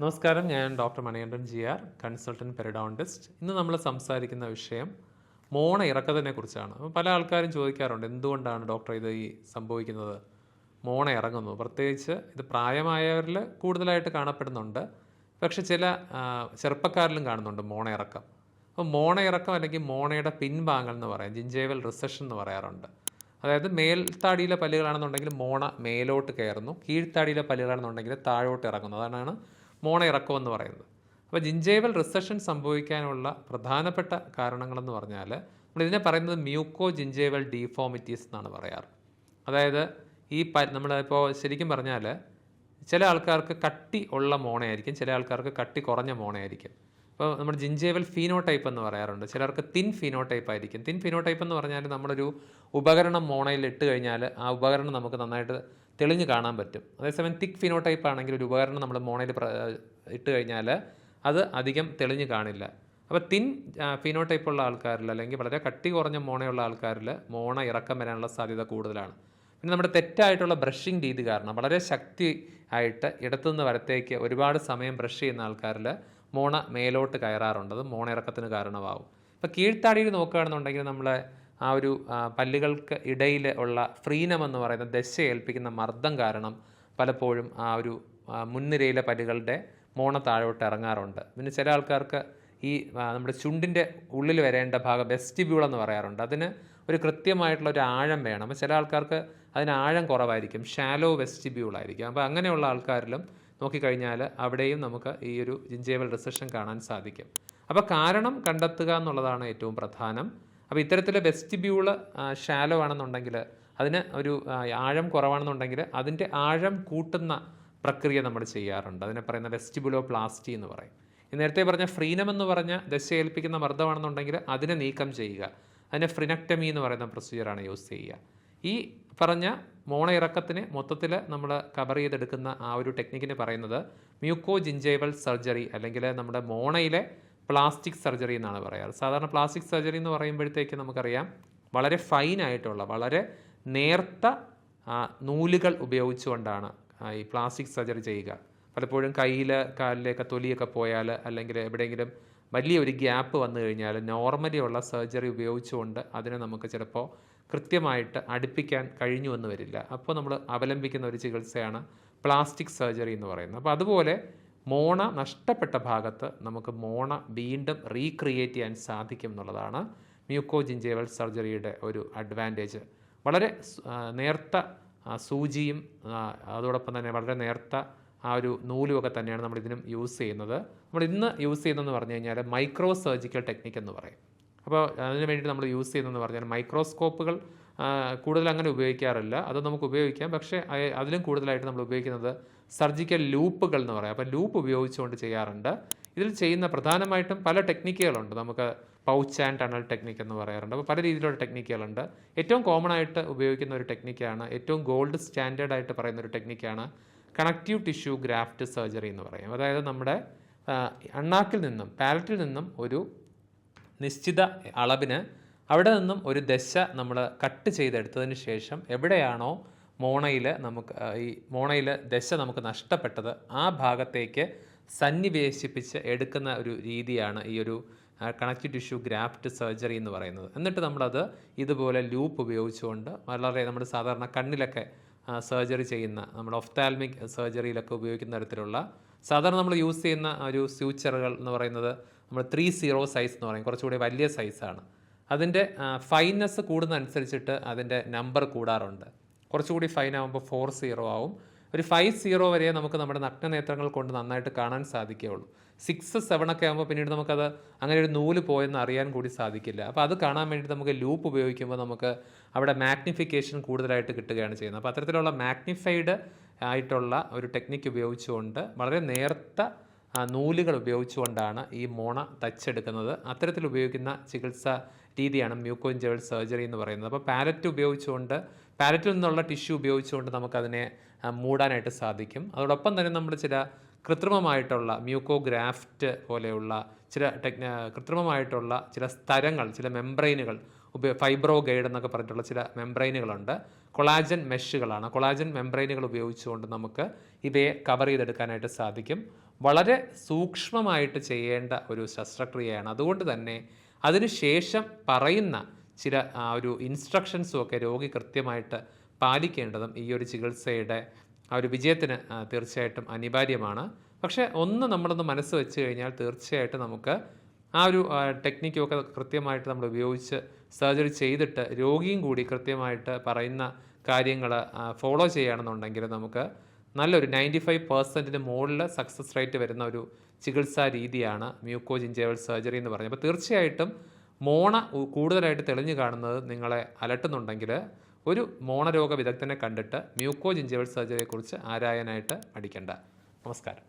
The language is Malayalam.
നമസ്കാരം ഞാൻ doctor Manikandan G R consultant periodontist. ഇന്ന് നമ്മൾ സംസാരിക്കുന്ന വിഷയം മോണ ഇറക്കത്തിനെ കുറിച്ചാണ്. പല ആൾക്കാരും ചോദിക്കാറുണ്ട് എന്തുകൊണ്ടാണ് ഡോക്ടർ ഇത് ഈ സംഭവിക്കുന്നത്? മോണ ഇറങ്ങുന്നു. പ്രത്യേകിച്ച് ഇത് പ്രായമായവരിൽ കൂടുതലായിട്ട് കാണപ്പെടുന്നുണ്ട്. പക്ഷെ ചില ചെറുപ്പക്കാരിലും കാണുന്നുണ്ട് മോണ ഇറക്കം. അപ്പോൾ മോണ ഇറക്കം അല്ലെങ്കിൽ മോണയുടെ പിൻഭാഗങ്ങൾ എന്ന് പറയാം ജിഞ്ചേവൽ റിസഷൻ എന്ന് പറയാറുണ്ട്. അതായത് മേൽത്താടിയിലെ പല്ലുകളാണെന്നുണ്ടെങ്കിൽ മോണ മേലോട്ട് കയറുന്നു കീഴ്ത്താടിയിലെ പല്ലുകളാണെന്നുണ്ടെങ്കിൽ താഴോട്ട് ഇറങ്ങുന്നു. അതാണ് മോണ ഇറക്കം എന്ന് പറയുന്നത്. അപ്പോൾ ജിഞ്ചേവൽ റിസഷൻ സംഭവിക്കാനുള്ള പ്രധാനപ്പെട്ട കാരണങ്ങളെന്ന് പറഞ്ഞാൽ നമ്മൾ ഇതിനെ പറയുന്നത് മ്യൂക്കോ ജിഞ്ചേവൽ ഡീഫോമിറ്റീസ് എന്നാണ് പറയാറ്. അതായത് ഈ പ നമ്മളിപ്പോൾ ശരിക്കും പറഞ്ഞാൽ ചില ആൾക്കാർക്ക് കട്ടി ഉള്ള മോണയായിരിക്കും ചില ആൾക്കാർക്ക് കട്ടി കുറഞ്ഞ മോണയായിരിക്കും. ഇപ്പോൾ നമ്മുടെ ജിഞ്ചേവൽ ഫീനോടൈപ്പ് എന്ന് പറയാറുണ്ട്. ചിലർക്ക് തിൻ ഫീനോടൈപ്പ് ആയിരിക്കും. തിൻ ഫീനോടൈപ്പ് എന്ന് പറഞ്ഞാൽ നമ്മളൊരു ഉപകരണം മോണയിൽ ഇട്ട് കഴിഞ്ഞാൽ ആ ഉപകരണം നമുക്ക് നന്നായിട്ട് തെളിഞ്ഞ് കാണാൻ പറ്റും. അതേസമയം തിക്ക് ഫിനോടൈപ്പ് ആണെങ്കിൽ ഒരു ഉപകരണം നമ്മൾ മോണയിൽ ഇട്ട് കഴിഞ്ഞാൽ അത് അധികം തെളിഞ്ഞ് കാണില്ല. അപ്പോൾ തിൻ ഫിനോടൈപ്പ് ഉള്ള ആൾക്കാരിൽ അല്ലെങ്കിൽ വളരെ കട്ടി കുറഞ്ഞ മോണയുള്ള ആൾക്കാരിൽ മോണ ഇറക്കം വരാനുള്ള സാധ്യത കൂടുതലാണ്. പിന്നെ നമ്മുടെ തെറ്റായിട്ടുള്ള ബ്രഷിംഗ് രീതി കാരണം വളരെ ശക്തി ആയിട്ട് ഇടത്തുനിന്ന് വരത്തേക്ക് ഒരുപാട് സമയം ബ്രഷ് ചെയ്യുന്ന ആൾക്കാരിൽ മോണ മേലോട്ട് കയറാറുണ്ട്. അത് മോണ ഇറക്കത്തിന് കാരണമാവും. ഇപ്പോൾ കീഴ്ത്താടിയിൽ നോക്കുകയാണെന്നുണ്ടെങ്കിൽ നമ്മളെ ആ ഒരു പല്ലുകൾക്ക് ഇടയിൽ ഉള്ള ഫ്രീനം എന്ന് പറയുന്ന ദശ ഏൽപ്പിക്കുന്ന മർദ്ദം കാരണം പലപ്പോഴും ആ ഒരു മുൻനിരയിലെ പല്ലുകളുടെ മോണ താഴോട്ട് ഇറങ്ങാറുണ്ട്. പിന്നെ ചില ആൾക്കാർക്ക് ഈ നമ്മുടെ ചുണ്ടിന്റെ ഉള്ളിൽ വരേണ്ട ഭാഗം വെസ്റ്റിബ്യൂൾ എന്ന് പറയാറുണ്ട്. അതിന് ഒരു കൃത്യമായിട്ടുള്ള ഒരു ആഴം വേണം. ചില ആൾക്കാർക്ക് അതിന് ആഴം കുറവായിരിക്കും. ഷാലോ വെസ്റ്റിബ്യൂൾ ആയിരിക്കും. അപ്പോൾ അങ്ങനെയുള്ള ആൾക്കാരിലും നോക്കിക്കഴിഞ്ഞാൽ അവിടെയും നമുക്ക് ഈ ഒരു ജിഞ്ചേവൽ റിസഷൻ കാണാൻ സാധിക്കും. അപ്പോൾ കാരണം കണ്ടെത്തുക എന്നുള്ളതാണ് ഏറ്റവും പ്രധാനം. അപ്പോൾ ഇത്തരത്തിലെ വെസ്റ്റിബ്യൂൾ ഷാലോ ആണെന്നുണ്ടെങ്കിൽ അതിന് ഒരു ആഴം കുറവാണെന്നുണ്ടെങ്കിൽ അതിന്റെ ആഴം കൂട്ടുന്ന പ്രക്രിയ നമ്മൾ ചെയ്യാറുണ്ട്. അതിനെ പറയുന്ന വെസ്റ്റിബുലോ പ്ലാസ്റ്റി എന്ന് പറയും. നേരത്തെ പറഞ്ഞ ഫ്രീനം എന്ന് പറഞ്ഞ ദശ ഏൽപ്പിക്കുന്ന മർദ്ദമാണെന്നുണ്ടെങ്കിൽ അതിനെ നീക്കം ചെയ്യുക. അതിനെ ഫ്രിനക്ടമി എന്ന് പറയുന്ന പ്രൊസീജിയറാണ് യൂസ് ചെയ്യുക. ഈ പറഞ്ഞ മോണ ഇറക്കത്തിന് മൊത്തത്തിൽ നമ്മൾ കവർ ചെയ്തെടുക്കുന്ന ആ ഒരു ടെക്നിക്കിന് പറയുന്നത് മ്യൂക്കോ ജിഞ്ചേബിൾ സർജറി അല്ലെങ്കിൽ നമ്മുടെ മോണയിലെ പ്ലാസ്റ്റിക് സർജറി എന്നാണ് പറയാറ്. സാധാരണ പ്ലാസ്റ്റിക് സർജറി എന്ന് പറയുമ്പോഴത്തേക്ക് നമുക്കറിയാം വളരെ ഫൈനായിട്ടുള്ള വളരെ നേർത്ത നൂലുകൾ ഉപയോഗിച്ചുകൊണ്ടാണ് ഈ പ്ലാസ്റ്റിക് സർജറി ചെയ്യുക. പലപ്പോഴും കയ്യിൽ കാലിലേക്ക് തൊലിയൊക്കെ പോയാൽ അല്ലെങ്കിൽ എവിടെയെങ്കിലും വലിയൊരു ഗ്യാപ്പ് വന്നു കഴിഞ്ഞാൽ നോർമലി ഉള്ള സർജറി ഉപയോഗിച്ചുകൊണ്ട് അതിനെ നമുക്ക് ചിലപ്പോൾ കൃത്യമായിട്ട് അടുപ്പിക്കാൻ കഴിഞ്ഞു എന്ന് വരില്ല. അപ്പോൾ നമ്മൾ അവലംബിക്കുന്ന ഒരു ചികിത്സയാണ് പ്ലാസ്റ്റിക് സർജറി എന്ന് പറയുന്നത്. അപ്പോൾ അതുപോലെ മോണ നഷ്ടപ്പെട്ട ഭാഗത്ത് നമുക്ക് മോണ വീണ്ടും റീക്രിയേറ്റ് ചെയ്യാൻ സാധിക്കും എന്നുള്ളതാണ് മ്യൂക്കോ ജിഞ്ചേവൽ സർജറിയുടെ ഒരു അഡ്വാന്റേജ് വളരെ നേർത്ത സൂചിയും അതോടൊപ്പം തന്നെ വളരെ നേർത്ത ആ ഒരു നൂലുമൊക്കെ തന്നെയാണ് നമ്മൾ ഇതിനും യൂസ് ചെയ്യുന്നത്. നമ്മൾ ഇന്ന് യൂസ് ചെയ്യുന്നതെന്ന് പറഞ്ഞു കഴിഞ്ഞാൽ മൈക്രോ സർജിക്കൽ ടെക്നിക്ക് എന്ന് പറയും. അപ്പോൾ അതിന് വേണ്ടി നമ്മൾ യൂസ് ചെയ്യുന്നതെന്ന് പറഞ്ഞാൽ മൈക്രോസ്കോപ്പുകൾ കൂടുതൽ അങ്ങനെ ഉപയോഗിക്കാറില്ല. അത് നമുക്ക് ഉപയോഗിക്കാം. പക്ഷേ അതിലും കൂടുതലായിട്ട് നമ്മൾ ഉപയോഗിക്കുന്നത് സർജിക്കൽ ലൂപ്പുകൾ എന്ന് പറയാം. അപ്പോൾ ലൂപ്പ് ഉപയോഗിച്ചുകൊണ്ട് ചെയ്യാറുണ്ട്. ഇതിൽ ചെയ്യുന്ന പ്രധാനമായിട്ടും പല ടെക്നിക്കുകളുണ്ട്. നമുക്ക് പൗച്ച് ആൻഡ് ടണൽ ടെക്നിക്ക് എന്ന് പറയാറുണ്ട്. അപ്പോൾ പല രീതിയിലുള്ള ടെക്നിക്കുകളുണ്ട്. ഏറ്റവും കോമൺ ആയിട്ട് ഉപയോഗിക്കുന്ന ഒരു ടെക്നിക്കാണ് ഏറ്റവും ഗോൾഡ് സ്റ്റാൻഡേർഡ് ആയിട്ട് പറയുന്ന ഒരു ടെക്നിക്കാണ് കണക്റ്റീവ് ടിഷ്യൂ ഗ്രാഫ്റ്റ് സർജറി എന്ന് പറയും. അതായത് നമ്മുടെ അണ്ണാക്കിൽ നിന്നും പാലറ്റിൽ നിന്നും ഒരു നിശ്ചിത അളവിന് അവിടെ നിന്നും ഒരു ദശ നമ്മൾ കട്ട് ചെയ്തെടുത്തതിന് ശേഷം എവിടെയാണോ മോണയിൽ നമുക്ക് ഈ മോണയിൽ ദശ നമുക്ക് നഷ്ടപ്പെട്ടത് ആ ഭാഗത്തേക്ക് സന്നിവേശിപ്പിച്ച് എടുക്കുന്ന ഒരു രീതിയാണ് ഈ ഒരു കണക്റ്റീവ് ടിഷ്യൂ ഗ്രാഫ്റ്റ് സർജറി എന്ന് പറയുന്നത്. എന്നിട്ട് നമ്മളത് ഇതുപോലെ ലൂപ്പ് ഉപയോഗിച്ചുകൊണ്ട് വളരെ നമ്മൾ സാധാരണ കണ്ണിലൊക്കെ സർജറി ചെയ്യുന്ന നമ്മുടെ ഒഫ്താൽമിക് സർജറിയിലൊക്കെ ഉപയോഗിക്കുന്ന തരത്തിലുള്ള സാധാരണ നമ്മൾ യൂസ് ചെയ്യുന്ന ഒരു സ്യൂച്ചറുകൾ എന്ന് പറയുന്നത് നമ്മൾ ത്രീ സീറോ സൈസ് എന്ന് പറയും. കുറച്ചുകൂടി വലിയ സൈസാണ് അതിന്റെ ഫൈനസ് കൂടുന്നതനുസരിച്ചിട്ട് അതിന്റെ നമ്പർ കൂടാറുണ്ട്. കുറച്ചുകൂടി ഫൈൻ ആകുമ്പോൾ ഫോർ സീറോ ആവും. ഒരു ഫൈവ് സീറോ വരെ നമുക്ക് നമ്മുടെ നഗ്നനേത്രങ്ങൾ കൊണ്ട് നന്നായിട്ട് കാണാൻ സാധിക്കുകയുള്ളൂ. സിക്സ് സെവൻ ഒക്കെ ആകുമ്പോൾ പിന്നീട് നമുക്കത് അങ്ങനെ ഒരു നൂൽ പോയെന്ന് അറിയാൻ കൂടി സാധിക്കില്ല. അപ്പോൾ അത് കാണാൻ വേണ്ടി നമുക്ക് ലൂപ്പ് ഉപയോഗിക്കുമ്പോൾ നമുക്ക് അവിടെ മാഗ്നിഫിക്കേഷൻ കൂടുതലായിട്ട് കിട്ടുകയാണ് ചെയ്യുന്നത്. അപ്പോൾ അത്തരത്തിലുള്ള മാഗ്നിഫൈഡ് ആയിട്ടുള്ള ഒരു ടെക്നിക്ക് ഉപയോഗിച്ചുകൊണ്ട് വളരെ നേർത്ത നൂലുകൾ ഉപയോഗിച്ചുകൊണ്ടാണ് ഈ മോണ തച്ചെടുക്കുന്നത്. അത്തരത്തിൽ ഉപയോഗിക്കുന്ന ചികിത്സ രീതിയാണ് മ്യൂക്കോഞ്ചവൽ സർജറി എന്ന് പറയുന്നത്. അപ്പോൾ പാലറ്റ് ഉപയോഗിച്ചുകൊണ്ട് പാലറ്റിൽ നിന്നുള്ള ടിഷ്യൂ ഉപയോഗിച്ചുകൊണ്ട് നമുക്കതിനെ മൂടാനായിട്ട് സാധിക്കും. അതോടൊപ്പം തന്നെ നമ്മൾ ചില കൃത്രിമമായിട്ടുള്ള മ്യൂക്കോഗ്രാഫ്റ്റ് പോലെയുള്ള ചില ടെക് കൃത്രിമമായിട്ടുള്ള ചില സ്ഥലങ്ങൾ ചില മെംബ്രെയിനുകൾ ഉപയോ ഫൈബ്രോ ഗൈഡ് എന്നൊക്കെ പറഞ്ഞിട്ടുള്ള ചില മെംബ്രൈനുകളുണ്ട്. കൊളാജൻ മെഷുകളാണ്. കൊളാജൻ മെംബ്രൈനുകൾ ഉപയോഗിച്ചുകൊണ്ട് നമുക്ക് ഇവയെ കവർ ചെയ്തെടുക്കാനായിട്ട് സാധിക്കും. വളരെ സൂക്ഷ്മമായിട്ട് ചെയ്യേണ്ട ഒരു ശസ്ത്രക്രിയയാണ്. അതുകൊണ്ട് തന്നെ അതിനുശേഷം പറയുന്ന ചില ഒരു ഇൻസ്ട്രക്ഷൻസും ഒക്കെ രോഗി കൃത്യമായിട്ട് പാലിക്കേണ്ടതും ഈ ഒരു ചികിത്സയുടെ ആ ഒരു വിജയത്തിന് തീർച്ചയായിട്ടും അനിവാര്യമാണ്. പക്ഷേ ഒന്ന് നമ്മളൊന്ന് മനസ്സ് വെച്ച് കഴിഞ്ഞാൽ തീർച്ചയായിട്ടും നമുക്ക് ആ ഒരു ടെക്നിക്കൊക്കെ കൃത്യമായിട്ട് നമ്മൾ ഉപയോഗിച്ച് സർജറി ചെയ്തിട്ട് രോഗിയും കൂടി കൃത്യമായിട്ട് പറയുന്ന കാര്യങ്ങൾ ഫോളോ ചെയ്യുകയാണെന്നുണ്ടെങ്കിൽ നമുക്ക് നല്ലൊരു നയന്റി ഫൈവ് പെർസെന്റിന് മുകളിൽ സക്സസ് റേറ്റ് വരുന്ന ഒരു ചികിത്സാ രീതിയാണ് മ്യൂക്കോ ജിഞ്ചേവൽ സർജറി എന്ന് പറയുന്നത്. അപ്പോൾ തീർച്ചയായിട്ടും മോണ കൂടുതലായിട്ട് തെളിഞ്ഞു കാണുന്നത് നിങ്ങളെ അലട്ടുന്നുണ്ടെങ്കിൽ ഒരു മോണരോഗ വിദഗ്ധനെ കണ്ടിട്ട് മ്യൂക്കോ ജിഞ്ചേവൽ സർജറിയെക്കുറിച്ച് ആരായനായിട്ട് അടിക്കേണ്ട നമസ്കാരം.